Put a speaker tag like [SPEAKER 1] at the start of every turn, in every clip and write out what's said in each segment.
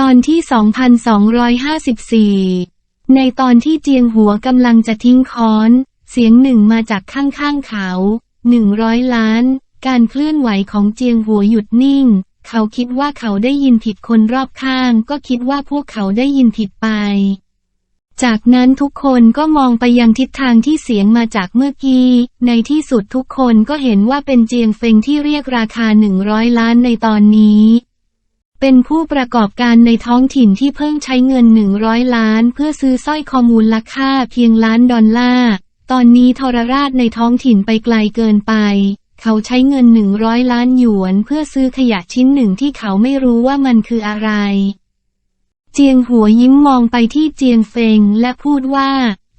[SPEAKER 1] ตอนที่ 2254 ในตอนที่เจียงหัวกำลังจะทิ้งค้อน เสียงหนึ่งมาจากข้างๆเขาหนึ่งร้อยล้าน การเคลื่อนไหวของเจียงหัวหยุดนิ่ง เขาคิดว่าเขาได้ยินผิดคนรอบข้าง ก็คิดว่าพวกเขาได้ยินผิดไป จากนั้นทุกคนก็มองไปยังทิศทางที่เสียงมาจากเมื่อกี้ ในที่สุดทุกคนก็เห็นว่าเป็นเจียงเฟงที่เรียกราคาหนึ่งร้อยล้านในตอนนี้ เป็นผู้ประกอบการในท้องถิ่นที่เพิ่งใช้เงิน 100 ล้าน เพื่อซื้อสร้อยคอมูลราคาเพียงล้านดอลลาร์ ตอนนี้ทรราชในท้องถิ่นไปไกลเกินไป เขาใช้เงิน 100 ล้านหยวน เพื่อซื้อขยะชิ้นหนึ่งที่เขาไม่รู้ว่ามันคืออะไร เจียงหัวยิ้มมองไปที่เจียงเฟงและพูดว่า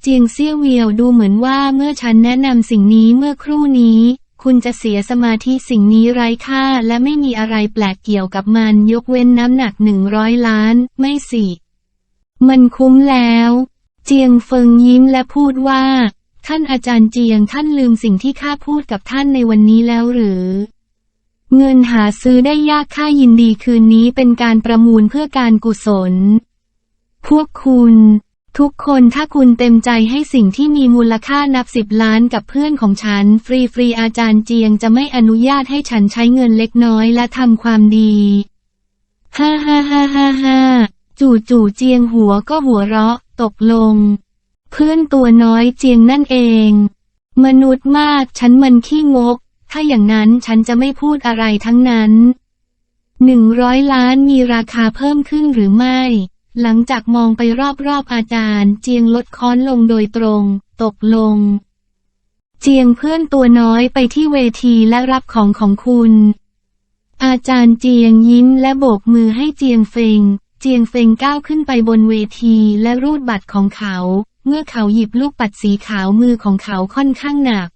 [SPEAKER 1] เจียงเซี่ยวเวียวดูเหมือนว่าเมื่อฉันแนะนำสิ่งนี้เมื่อครู่นี้ คุณจะเสียสมาธิสิ่งนี้ไร้ค่าและไม่มีอะไรแปลกเกี่ยวกับมันยกเว้นน้ำหนักหนึ่งร้อยล้าน ไม่สิ มันคุ้มแล้ว เจียงเฟิงยิ้มและพูดว่า ท่านอาจารย์เจียงท่านลืมสิ่งที่ข้าพูดกับท่านในวันนี้แล้วหรือ เงินหาซื้อได้ยากค่ายินดีคืนนี้เป็นการประมูลเพื่อการกุศล พวกคุณ ทุกคนถ้าคุณเต็มใจให้สิ่งที่มีมูลค่านับสิบล้านกับเพื่อนของฉัน ฟรีฟรีอาจารย์เจียงจะไม่อนุญาตให้ฉันใช้เงินเล็กน้อยและทำความดี ฮ่าฮ่าฮ่าฮ่าฮ่าจู่จู่เจียงหัวก็หัวเราะ ตกลง เพื่อนตัวน้อยเจียงนั่นเอง มนุษย์มากฉันมันขี้งก ถ้าอย่างนั้นฉันจะไม่พูดอะไรทั้งนั้นหนึ่งร้อยล้านมีราคาเพิ่มขึ้นหรือไม่ หลังจากมองไปรอบๆอาจารย์ เจียงลดค้อนลงโดยตรง ตกลง เจียงเพื่อนตัวน้อยไปที่เวทีและรับของของคุณ อาจารย์เจียงยิ้มและโบกมือให้เจียงเฟง เจียงเฟงก้าวขึ้นไปบนเวทีและรูดบัตรของเขา เมื่อเขาหยิบลูกปัดสีขาวมือของเขาค่อนข้างหนัก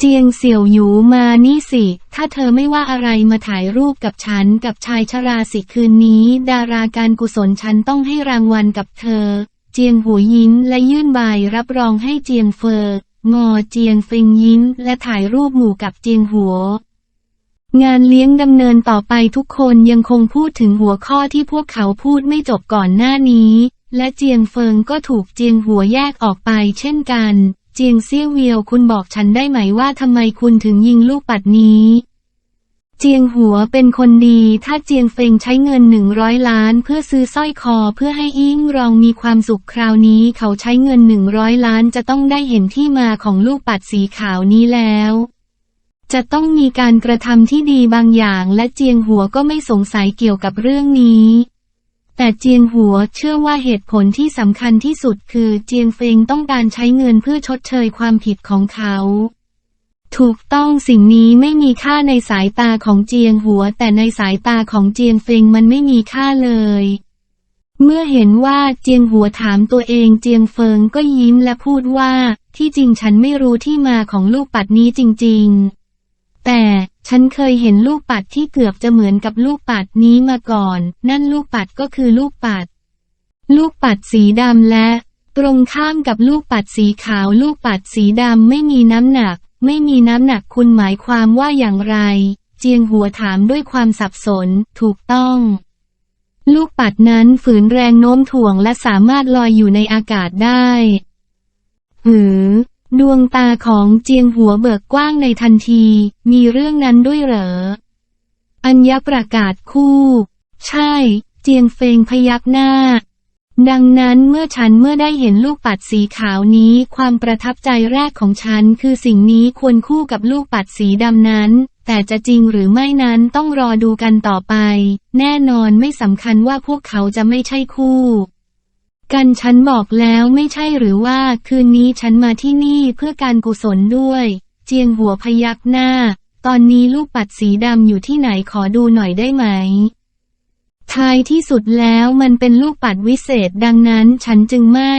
[SPEAKER 1] เจียงเสี่ยวหยูมานี่สิ ถ้าเธอไม่ว่าอะไรมาถ่ายรูปกับฉันกับชายชราสิคืนนี้ ดาราการกุศลฉันต้องให้รางวัลกับเธอ เจียงหูยิ้มและยื่นใบรับรองให้เจียงเฟองอเจียงเฟิงยิ้มและถ่ายรูปหมู่กับเจียงหัว งานเลี้ยงดำเนินต่อไปทุกคนยังคงพูดถึงหัวข้อที่พวกเขาพูดไม่จบก่อนหน้านี้ และเจียงเฟิงก็ถูกเจียงหัวแยกออกไปเช่นกัน จียงเซี่ยวเวียวคุณบอกฉันได้ไหมว่าทำไมคุณถึงยิงลูกปัดนี้ เจียงหัวเป็นคนดี ถ้าเจียงเฟงใช้เงินหนึ่งร้อยล้าน เพื่อซื้อสร้อยคอเพื่อให้อิงรองมีความสุขคราวนี้ เขาใช้เงินหนึ่งร้อยล้านจะต้องได้เห็นที่มาของลูกปัดสีขาวนี้แล้วจะต้องมีการกระทำที่ดีบางอย่างและเจียงหัวก็ไม่สงสัยเกี่ยวกับเรื่องนี้ แต่เจียงหัวเชื่อว่าเหตุผลที่สำคัญที่สุดคือเจียงเฟงต้องการใช้เงินเพื่อชดเชยความผิดของเขา ถูกต้องสิ่งนี้ไม่มีค่าในสายตาของเจียงหัว แต่ในสายตาของเจียงเฟงมันไม่มีค่าเลย เมื่อเห็นว่าเจียงหัวถามตัวเองเจียงเฟิงก็ยิ้มและพูดว่า ที่จริงฉันไม่รู้ที่มาของลูกปัดนี้จริง ๆ แต่ฉันเคยเห็นลูกปัดที่เกือบจะเหมือนกับลูกปัดนี้มาก่อน นั่นลูกปัดก็คือลูกปัด ลูกปัดสีดำและ ตรงข้ามกับลูกปัดสีขาว ลูกปัดสีดำไม่มีน้ำหนัก ไม่มีน้ำหนักคุณหมายความว่าอย่างไร เจียงหัวถามด้วยความสับสน ถูกต้อง ลูกปัดนั้นฝืนแรงโน้มถ่วงและสามารถลอยอยู่ในอากาศได้ หือ ดวงตาของเจียงหัวเบิกกว้างในทันที มีเรื่องนั้นด้วยเหรอ อัญญประกาศคู่ ใช่ เจียงเฟงพยักหน้า ดังนั้นเมื่อฉันเมื่อได้เห็นลูกปัดสีขาวนี้ ความประทับใจแรกของฉันคือสิ่งนี้ควรคู่กับลูกปัดสีดำนั้น แต่จะจริงหรือไม่นั้นต้องรอดูกันต่อไป แน่นอนไม่สำคัญว่าพวกเขาจะไม่ใช่คู่ กันฉันบอกแล้วไม่ใช่หรือว่าคืนนี้ฉันมาที่นี่เพื่อการกุศลด้วย เจียงหัวพยักหน้า ตอนนี้ลูกปัดสีดำอยู่ที่ไหนขอดูหน่อยได้ไหมท้ายที่สุดแล้วมันเป็นลูกปัดวิเศษดังนั้นฉันจึงไม่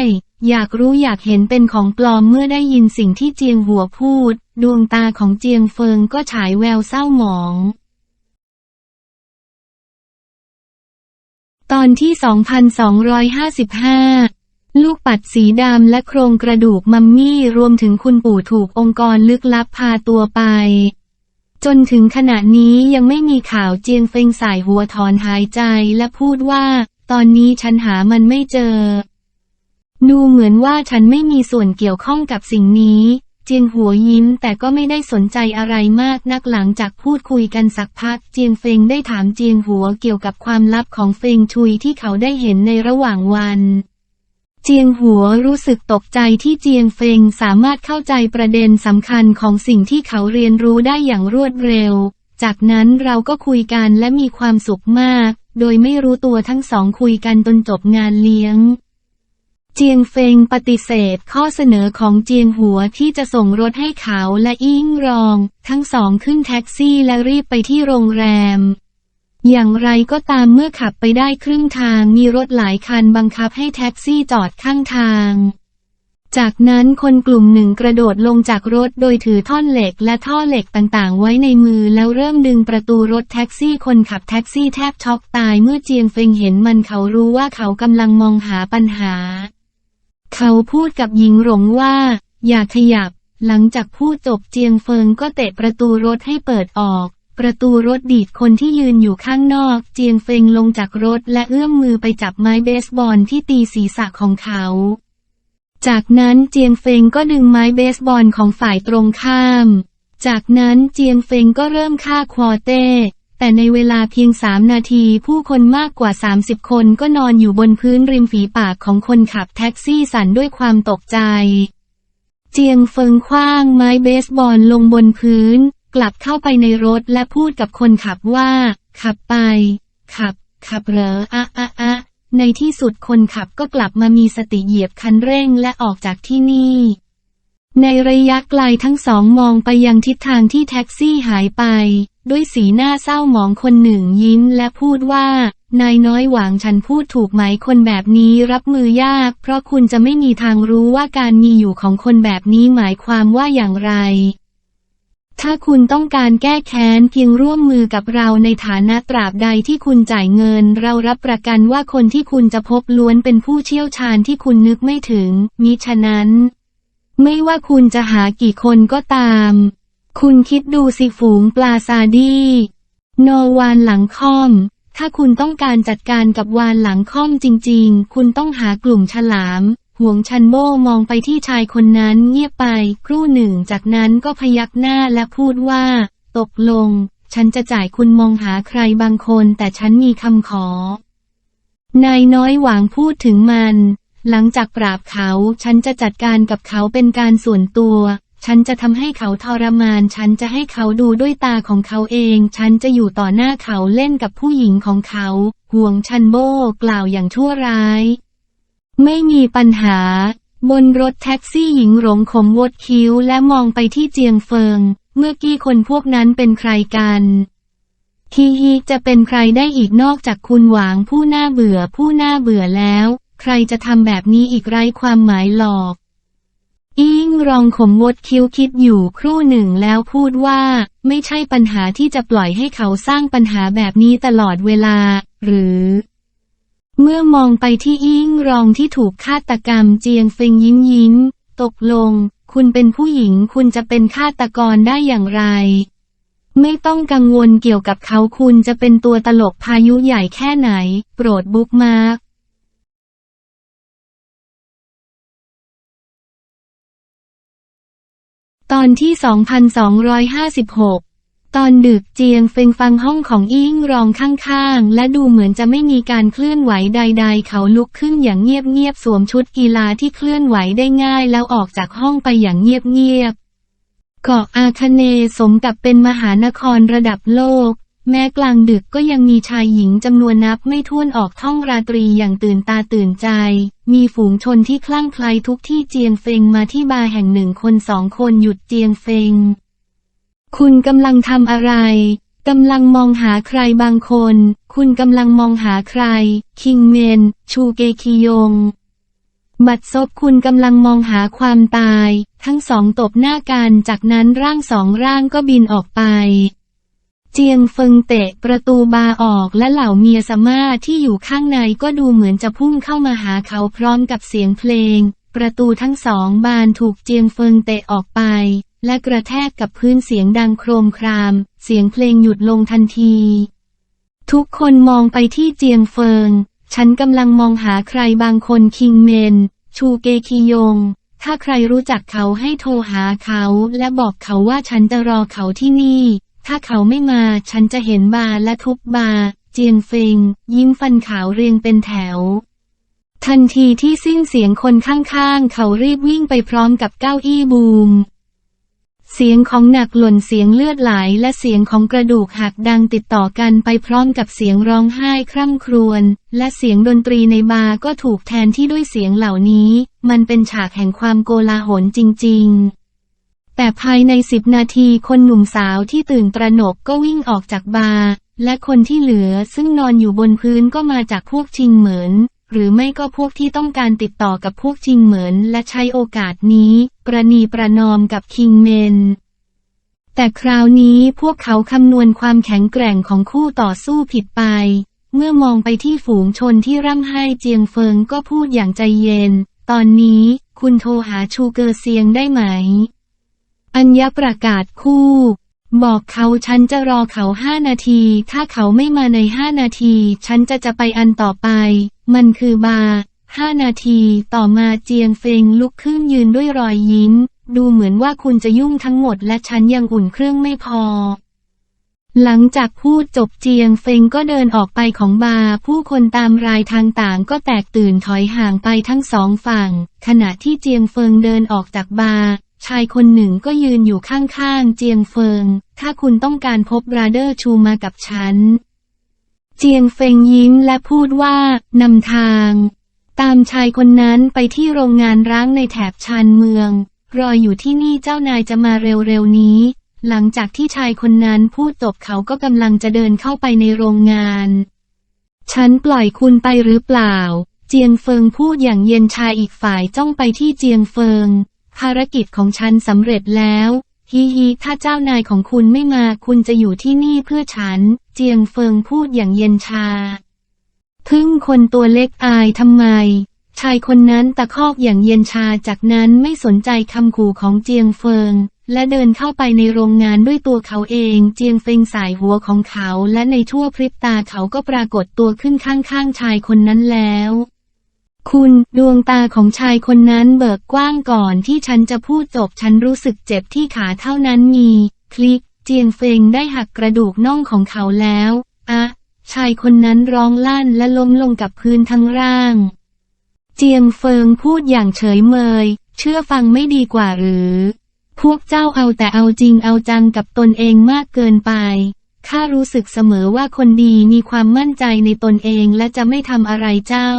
[SPEAKER 1] อยากรู้อยากเห็นเป็นของปลอมเมื่อได้ยินสิ่งที่เจียงหัวพูด ดวงตาของเจียงเฟิงก็ฉายแววเศร้าหมอง ตอนที่ 2255 ลูกปัดสีดำและโครงกระดูกมัมมี่รวมถึงคุณปู่ถูกองค์กรลึกลับพาตัวไป จนถึงขณะนี้ยังไม่มีข่าวเจียงเฟงสายหัวถอนหายใจและพูดว่า ตอนนี้ฉันหามันไม่เจอ ดูเหมือนว่าฉันไม่มีส่วนเกี่ยวข้องกับสิ่งนี้ จียงหัวยิ้มแต่ก็ไม่ได้สนใจอะไรมากนักหลังจากพูดคุยกันสักพัก เจียงเฟงได้ถามเจียงหัวเกี่ยวกับความลับของเฟงชุยที่เขาได้เห็นในระหว่างวัน เจียงหัวรู้สึกตกใจที่เจียงเฟงสามารถเข้าใจประเด็นสำคัญของสิ่งที่เขาเรียนรู้ได้อย่างรวดเร็ว จากนั้นเราก็คุยกันและมีความสุขมาก โดยไม่รู้ตัวทั้งสองคุยกันจนจบงานเลี้ยง เจียงเฟงปฏิเสธข้อเสนอของเจียงหัวที่จะส่งรถให้เขาและอิงรอง ทั้งสองขึ้นแท็กซี่และรีบไปที่โรงแรม อย่างไรก็ตามเมื่อขับไปได้ครึ่งทางมีรถหลายคันบังคับให้แท็กซี่จอดข้างทาง จากนั้นคนกลุ่มหนึ่งกระโดดลงจากรถโดยถือท่อนเหล็กและท่อเหล็กต่างๆ ไว้ในมือแล้วเริ่มดึงประตูรถแท็กซี่คนขับแท็กซี่แทบช็อกตายเมื่อเจียงเฟงเห็นมันเขารู้ว่าเขากำลังมองหาปัญหา เขาพูดกับหญิงหลงว่า อย่าขยับ หลังจากพูดจบเจียงเฟิงก็เตะประตูรถให้เปิดออก ประตูรถดีดคนที่ยืนอยู่ข้างนอก เจียงเฟิงลงจากรถและเอื้อมมือไปจับไม้เบสบอลที่ตีศีรษะของเขา จากนั้นเจียงเฟิงก็ดึงไม้เบสบอลของฝ่ายตรงข้าม จากนั้นเจียงเฟิงก็เริ่มฆ่าควอเต้ แต่ในเวลาเพียงสามนาที ผู้คนมากกว่า 30 คนก็นอนอยู่บนพื้นริมฝีปากของคนขับแท็กซี่สั่นด้วยความตกใจ เจียงเฟิงคว้างไม้เบสบอลลงบนพื้น กลับเข้าไปในรถและพูดกับคนขับว่า ขับไป ขับ ขับเหรออะอะอะในที่สุดคนขับก็กลับมามีสติเหยียบคันเร่งและออกจากที่นี่ ในระยะไกลทั้งสองมองไปยังทิศทางที่แท็กซี่หายไป ด้วยสีหน้าเศร้าหมองคนหนึ่งยิ้มและพูดว่า นายน้อยหวังฉันพูดถูกไหมคนแบบนี้รับมือยาก เพราะคุณจะไม่มีทางรู้ว่าการมีอยู่ของคนแบบนี้หมายความว่าอย่างไร ถ้าคุณต้องการแก้แค้นเพียงร่วมมือกับเราในฐานะตราบใดที่คุณจ่ายเงิน เรารับประกันว่าคนที่คุณจะพบล้วนเป็นผู้เชี่ยวชาญที่คุณนึกไม่ถึงมิฉะนั้น ไม่ว่าคุณจะหากี่คนก็ตาม คุณคิดดูสิฝูงปลาซาดีโนวานหลังค่อม ถ้าคุณต้องการจัดการกับวานหลังค่อมจริง ๆ คุณต้องหากลุ่มฉลาม ห่วงชันโบมองไปที่ชายคนนั้นเงียบไป ครู่หนึ่งจากนั้นก็พยักหน้าและพูดว่า ตกลง ฉันจะจ่ายคุณมองหาใครบางคนแต่ฉันมีคำขอ นายน้อยหวังพูดถึงมัน หลังจากปราบเขา ฉันจะจัดการกับเขาเป็นการส่วนตัว ฉันจะทำให้เขาทรมาน ฉันจะให้เขาดูด้วยตาของเขาเอง ฉันจะอยู่ต่อหน้าเขาเล่นกับผู้หญิงของเขา ห่วงชันโบกล่าวอย่างชั่วร้าย ไม่มีปัญหา บนรถแท็กซี่หญิงหลงขมวดคิ้วและมองไปที่เจียงเฟิง เมื่อกี้คนพวกนั้นเป็นใครกันทีฮีจะเป็นใครได้อีกนอกจากคุณหวางผู้น่าเบื่อผู้น่าเบื่อแล้ว ใครจะทำแบบนี้อีกไร้ความหมายหลอก อิงรองขมวดคิ้วคิดอยู่ครู่หนึ่งแล้วพูดว่า ไม่ใช่ปัญหาที่จะปล่อยให้เขาสร้างปัญหาแบบนี้ตลอดเวลา หรือ เมื่อมองไปที่อิงรองที่ถูกฆาตกรรมเจียงเฟงยิ้มยิ้ม ตกลง คุณเป็นผู้หญิงคุณจะเป็นฆาตกรได้อย่างไรไม่ต้องกังวลเกี่ยวกับเขาคุณจะเป็นตัวตลกพายุใหญ่แค่ไหน โปรดบุ๊กมาร์ ตอนที่ 2256 ตอนดึกเจียงเฟิงฟังห้องของอิงรองข้างๆ และดูเหมือนจะไม่มีการเคลื่อนไหวใด ๆ เขาลุกขึ้นอย่างเงียบๆ สวมชุดกีฬาที่เคลื่อนไหวได้ง่ายแล้วออกจากห้องไปอย่างเงียบๆ เกาะอาคาเนสมกับเป็นมหานครระดับโลก แม้กลางดึกก็ยังมีชายหญิงจำนวนนับไม่ถ้วนออกท่องราตรีอย่างตื่นตาตื่นใจ มีฝูงชนที่คลั่งไคล้ทุกที่เจียงเฟงมาที่บาร์แห่งหนึ่งคนสองคนหยุดเจียงเฟง คุณกำลังทำอะไรกำลังมองหาใครบางคน คุณกำลังมองหาใคร คิงเมน ชูเกคิยง บัดซบคุณกำลังมองหาความตาย ทั้งสองตบหน้ากันจากนั้นร่างสองร่างก็บินออกไป เจียงเฟิงเตะประตูบาออกและเหล่าเมียสม่าที่อยู่ข้างในก็ดูเหมือนจะพุ่งเข้ามาหาเขาพร้อมกับเสียงเพลง ประตูทั้งสองบานถูกเจียงเฟิงเตะออกไป และกระแทกกับพื้นเสียงดังโครมคราม เสียงเพลงหยุดลงทันที ทุกคนมองไปที่เจียงเฟิง ฉันกำลังมองหาใครบางคนคิงเมน ชูเกคิยง ถ้าใครรู้จักเขาให้โทรหาเขาและบอกเขาว่าฉันจะรอเขาที่นี่ ถ้าเขาไม่มาฉันจะเห็นบาและทุบบา เจียงเฟิง ยิ้มฟันขาวเรียงเป็นแถว ทันทีที่สิ้นเสียงคนข้างๆ เขารีบวิ่งไปพร้อมกับเก้าอี้บูม เสียงของหนักหล่นเสียงเลือดไหลและเสียงของกระดูกหักดังติดต่อกันไปพร้อมกับเสียงร้องไห้คร่ำครวญและเสียงดนตรีในบาร์ก็ถูกแทนที่ด้วยเสียงเหล่านี้ มันเป็นฉากแห่งความโกลาหลจริง ๆ แต่ภายในสิบนาทีคนหนุ่มสาวที่ตื่นตระหนกก็วิ่งออกจากบาร์และคนที่เหลือซึ่งนอนอยู่บนพื้นก็มาจากพวกชิงเหมินหรือไม่ก็พวกที่ต้องการติดต่อกับพวกชิงเหมินและใช้โอกาสนี้ ประนีประนอมกับคิงเมน แต่คราวนี้พวกเขาคำนวณความแข็งแกร่งของคู่ต่อสู้ผิดไป เมื่อมองไปที่ฝูงชนที่ร่ำไห้เจียงเฟิงก็พูดอย่างใจเย็น ตอนนี้คุณโทรหาชูเกอเซียงได้ไหม อัญญประกาศคู่ บอกเขาฉันจะรอเขาห้านาที ถ้าเขาไม่มาในห้านาที ฉันจะจะไปอันต่อไป มันคือบาห้านาทีต่อมาเจียงเฟงลุกขึ้นยืนด้วยรอยยิ้ม ดูเหมือนว่าคุณจะยุ่งทั้งหมดและฉันยังอุ่นเครื่องไม่พอ หลังจากพูดจบเจียงเฟงก็เดินออกไปของบาร์ผู้คนตามรายทางต่างก็แตกตื่นถอยห่างไปทั้งสองฝั่ง ขณะที่เจียงเฟิงเดินออกจากบาร์ ชายคนหนึ่งก็ยืนอยู่ข้างๆ เจียงเฟิง ถ้าคุณต้องการพบราเดอร์ชูมากับฉัน เจียงเฟงยิ้มและพูดว่านำทาง ตามชายคนนั้นไปที่โรงงานร้างในแถบชานเมือง รออยู่ที่นี่เจ้านายจะมาเร็วๆนี้ หลังจากที่ชายคนนั้นพูดจบเขาก็กำลังจะเดินเข้าไปในโรงงาน ฉันปล่อยคุณไปหรือเปล่า เจียงเฟิงพูดอย่างเย็นชายอีกฝ่ายจ้องไปที่เจียงเฟิง ภารกิจของฉันสำเร็จแล้วฮีฮีถ้าเจ้านายของคุณไม่มาคุณจะอยู่ที่นี่เพื่อฉัน เจียงเฟิงพูดอย่างเย็นชา พึ่งคนตัวเล็กอายทำไม ชายคนนั้นตะคอกอย่างเย็นชาจากนั้นไม่สนใจคำขู่ของเจียงเฟิง และเดินเข้าไปในโรงงานด้วยตัวเขาเอง เจียงเฟิงสายหัวของเขา และในชั่วพริบตาเขาก็ปรากฏตัวขึ้นข้างๆชายคนนั้นแล้ว คุณดวงตาของชายคนนั้นเบิกกว้างก่อนที่ฉันจะพูดจบฉันรู้สึกเจ็บที่ขาเท่านั้นมี คลิก เจียงเฟงได้หักกระดูกน่องของเขาแล้วอะชายคนนั้นร้องลั่นและล้มลงกับพื้นทั้งร่าง เจียงเฟิงพูดอย่างเฉยเมย เชื่อฟังไม่ดีกว่าหรือ พวกเจ้าเอาแต่เอาจริงเอาจังกับตนเองมากเกินไปข้ารู้สึกเสมอว่าคนดีมีความมั่นใจในตนเองและจะไม่ทำอะไรเจ้า